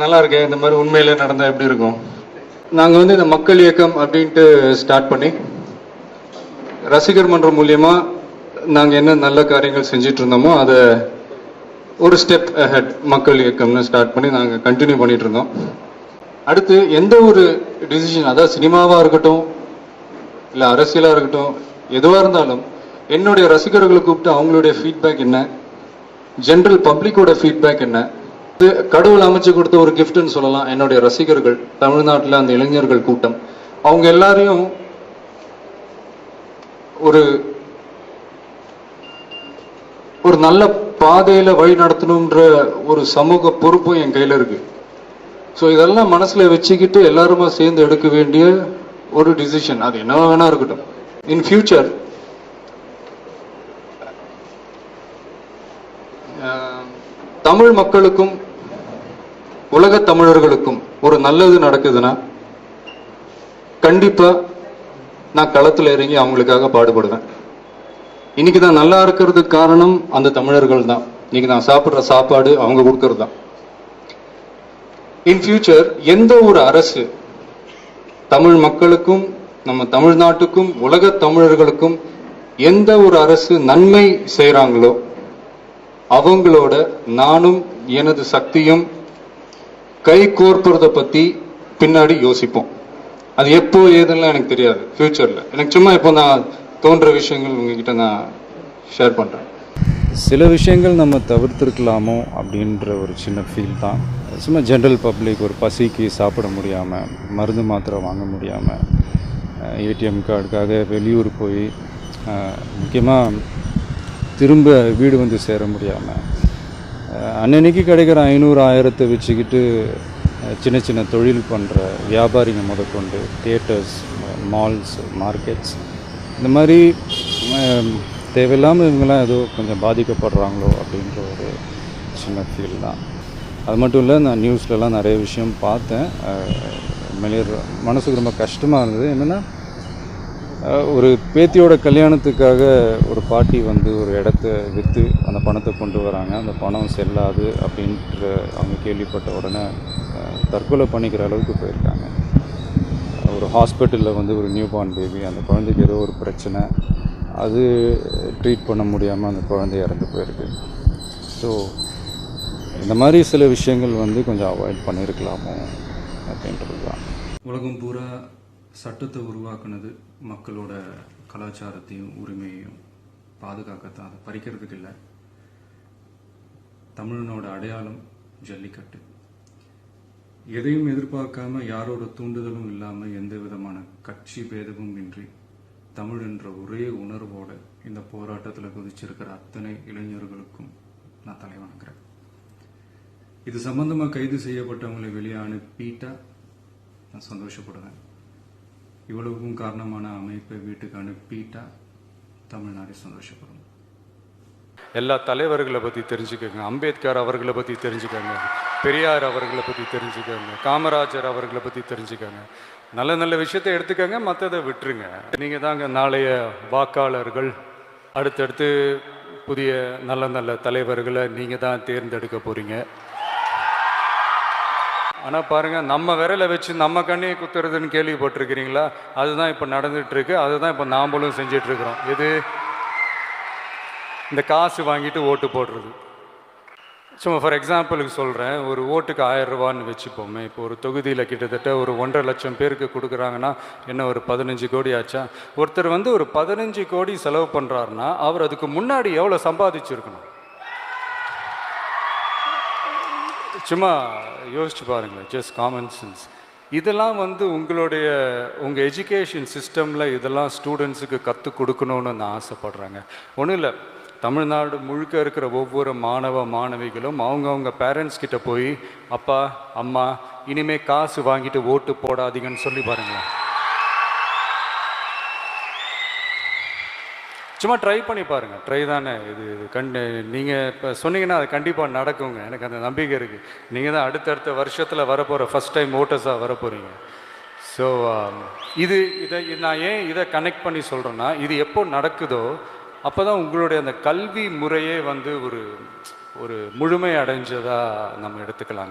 நல்லா இருக்கேன் இந்த மாதிரி உண்மையிலே நடந்தா எப்படி இருக்கும்? நாங்கள் வந்து இந்த மக்கள் இயக்கம் அப்படின்ட்டு ஸ்டார்ட் பண்ணி ரசிகர் மன்றம் மூலியமா நாங்கள் என்ன நல்ல காரியங்கள் செஞ்சுட்டு இருந்தோமோ அதை ஒரு ஸ்டெப் ஹெட் மக்கள் இயக்கம்னு ஸ்டார்ட் பண்ணி நாங்கள் கண்டினியூ பண்ணிட்டு இருந்தோம் அடுத்து எந்த ஒரு டிசிஷன் அதாவது சினிமாவாக இருக்கட்டும் இல்லை அரசியலாக இருக்கட்டும் எதுவாக இருந்தாலும் என்னுடைய ரசிகர்களை கூப்பிட்டு அவங்களுடைய ஃபீட்பேக் என்ன? ஜென்ரல் பப்ளிக்கோட ஃபீட்பேக் என்ன? கடவுள் அமைச்சு கொடுத்த ஒரு கிஃப்ட்னு சொல்லலாம். என்னுடைய ரசிகர்கள் தமிழ்நாட்டில் அந்த இளைஞர்கள் கூட்டம். அவங்க எல்லாரையும் ஒரு ஒரு நல்ல பாதையில வழி நடத்தணுன்ற ஒரு சமூக பொறுப்பும் என் கையில இருக்கு. ஸோ இதெல்லாம் மனசுல வச்சுக்கிட்டு எல்லாருமா சேர்ந்து எடுக்க வேண்டிய ஒரு டிசிஷன் அது என்ன வேணா இருக்கட்டும். இன் ஃபியூச்சர் தமிழ் மக்களுக்கும் உலக தமிழர்களுக்கும் ஒரு நல்லது நடக்குதுன்னா கண்டிப்பா நான் களத்துல இறங்கி அவங்களுக்காக பாடுபடுவேன். இன்னைக்கு நான் நல்லா இருக்கிறதுக்கு காரணம் அந்த தமிழர்கள் தான். இன்னைக்கு நான் சாப்பிடுற சாப்பாடு அவங்க கொடுக்கறது தான். இன் ஃபியூச்சர் எந்த ஒரு அரசு தமிழ் மக்களுக்கும் நம்ம தமிழ்நாட்டுக்கும் உலக தமிழர்களுக்கும் எந்த ஒரு அரசு நன்மை செய்கிறாங்களோ அவங்களோட நானும் எனது சக்தியும் கை கோர்ப்பதை பத்தி பின்னாடி யோசிப்போம். அது எப்போ ஏதுன்னு எனக்கு தெரியாது. ஃபியூச்சர்ல எனக்கு சும்மா இப்போ நான் தோன்ற விஷயங்கள் உங்ககிட்ட நான் ஷேர் பண்றேன். சில விஷயங்கள் நம்ம தவிர்த்திருக்கலாமோ அப்படின்ற ஒரு சின்ன ஃபீல் தான். சும்மா ஜென்ரல் பப்ளிக் ஒரு பசிக்கு சாப்பிட முடியாமல் மருந்து மாத்திரை வாங்க முடியாமல் ஏடிஎம் கார்டுக்காக வெளியூர் போய் முக்கியமாக திரும்ப வீடு வந்து சேர முடியாமல் அன்னன்னைக்கு கிடைக்கிற ஐநூறு ஆயிரத்தை வச்சுக்கிட்டு சின்ன சின்ன தொழில் பண்ணுற வியாபாரிங்க முதற்கொண்டு தியேட்டர்ஸ் மால்ஸ் மார்க்கெட்ஸ் இந்த மாதிரி தேவையில்லாமல் இவங்கெல்லாம் ஏதோ கொஞ்சம் பாதிக்கப்படுறாங்களோ அப்படின்ற ஒரு சின்ன ஃபீல் தான். அது மட்டும் இல்லை நான் நியூஸ்லலாம் நிறைய விஷயம் பார்த்தேன். உண்மையிலேயே மனசுக்கு ரொம்ப கஷ்டமாக இருந்தது. என்னென்னா ஒரு பேத்தியோட கல்யாணத்துக்காக ஒரு பாட்டி வந்து ஒரு இடத்த விற்று அந்த பணத்தை கொண்டு வராங்க. அந்த பணம் செல்லாது அப்படின்ற அவங்க கேள்விப்பட்ட உடனே தற்கொலை பண்ணிக்கிற அளவுக்கு போயிருக்காங்க. ஒரு ஹாஸ்பிட்டலில் வந்து ஒரு நியூ பார்ன் பேபி அந்த குழந்தைக்கு ஏதோ ஒரு பிரச்சனை அது ட்ரீட் பண்ண முடியாமல் அந்த குழந்தை இறந்து போயிருக்கு. ஸோ இந்த மாதிரி சில விஷயங்கள் வந்து கொஞ்சம் அவாய்ட் பண்ணியிருக்கலாமோ அப்படின்றது தான் உலகம் பூரா சட்டத்தை உருவாக்குனது மக்களோட கலாச்சாரத்தையும் உரிமையையும் பாதுகாக்கத்தான். அதை பறிக்கிறதுக்கு இல்லை. தமிழனோட அடையாளம் ஜல்லிக்கட்டு. எதையும் எதிர்பார்க்காம யாரோட தூண்டுதலும் இல்லாமல் எந்த விதமான கட்சி பேதமும் இன்றி தமிழ் என்ற ஒரே உணர்வோடு இந்த போராட்டத்தில் குதிச்சிருக்கிற அத்தனை இளைஞர்களுக்கும் நான் தலை வணங்குறேன். இது சம்பந்தமாக கைது செய்யப்பட்டவங்களை வெளியே அனுப்பிட்டா நான் சந்தோஷப்படுவேன். இவ்வளவுக்கும் காரணமான அமைப்பை வீட்டுக்கு அனுப்பிட்டா தமிழ்நாடு சந்தோஷப்படும் எல்லா தலைவர்களை பற்றி தெரிஞ்சுக்கோங்க அம்பேத்கர் அவர்களை பற்றி தெரிஞ்சுக்கோங்க பெரியார் அவர்களை பற்றி தெரிஞ்சுக்கோங்க காமராஜர் அவர்களை பற்றி தெரிஞ்சுக்கோங்க. நல்ல நல்ல விஷயத்தை எடுத்துக்கோங்க மற்றதை விட்டுருங்க. நீங்கள் தாங்க நாளைய வாக்காளர்கள் அடுத்தடுத்து புதிய நல்ல நல்ல தலைவர்களை நீங்கள் தான் தேர்ந்தெடுக்க போகிறீங்க ஆனால் பாருங்கள் நம்ம விரலை வச்சு நம்ம கண்ணையை குத்துறதுன்னு கேள்விப்பட்டிருக்கிறீங்களா? அதுதான் இப்போ நடந்துகிட்ருக்கு இருக்கு அதுதான் இப்போ நாம்பளும் செஞ்சிட்ருக்குறோம் இருக்கிறோம் இந்த காசு வாங்கிட்டு ஓட்டு போடுறது. சும்மா ஃபார் எக்ஸாம்பிளுக்கு சொல்கிறேன் ஒரு ஓட்டுக்கு ஆயிரம் ரூபான்னு வச்சுப்போமே. இப்போ ஒரு தொகுதியில் கிட்டத்தட்ட ஒரு ஒன்றரை லட்சம் பேருக்கு கொடுக்குறாங்கன்னா என்ன ஒரு பதினஞ்சு கோடி ஆச்சா? ஒருத்தர் வந்து ஒரு பதினஞ்சு கோடி செலவு பண்ணுறாருன்னா அவர் அதுக்கு முன்னாடி எவ்வளோ சம்பாதிச்சிருக்கணும்? சும்மா யோசிச்சு பாருங்களேன் ஜஸ்ட் காமன் சென்ஸ் இதெல்லாம் வந்து உங்களுடைய உங்கள் எஜுகேஷன் சிஸ்டமில் இதெல்லாம் ஸ்டூடெண்ட்ஸுக்கு கற்றுக் கொடுக்கணும்னு நான் ஆசைப்பட்றேங்க. ஒன்றும் இல்லை தமிழ்நாடு முழுக்க இருக்கிற ஒவ்வொரு மாணவ மாணவிகளும் அவங்கவுங்க பேரண்ட்ஸ் கிட்ட போய் அப்பா அம்மா இனிமே காசு வாங்கிட்டு ஓட்டு போடாதீங்கன்னு சொல்லி பாருங்களேன். சும்மா ட்ரை பண்ணி பாருங்க. ட்ரை தானே. இது இது கண்டு நீங்கள் இப்போ சொன்னீங்கன்னா அது கண்டிப்பாக நடக்குங்க. எனக்கு அந்த நம்பிக்கை இருக்குது நீங்கள் தான் அடுத்தடுத்த வருஷத்தில் வரப்போகிற ஃபஸ்ட் டைம் ஓட்டர்ஸாக வரப்போகிறீங்க ஸோ um, இது இதை நான் ஏன் இதை கனெக்ட் பண்ணி சொல்கிறேன்னா இது எப்போ நடக்குதோ அப்போ தான் உங்களுடைய அந்த கல்வி முறையே வந்து ஒரு ஒரு முழுமை அடைஞ்சதாக நம்ம எடுத்துக்கலாங்க.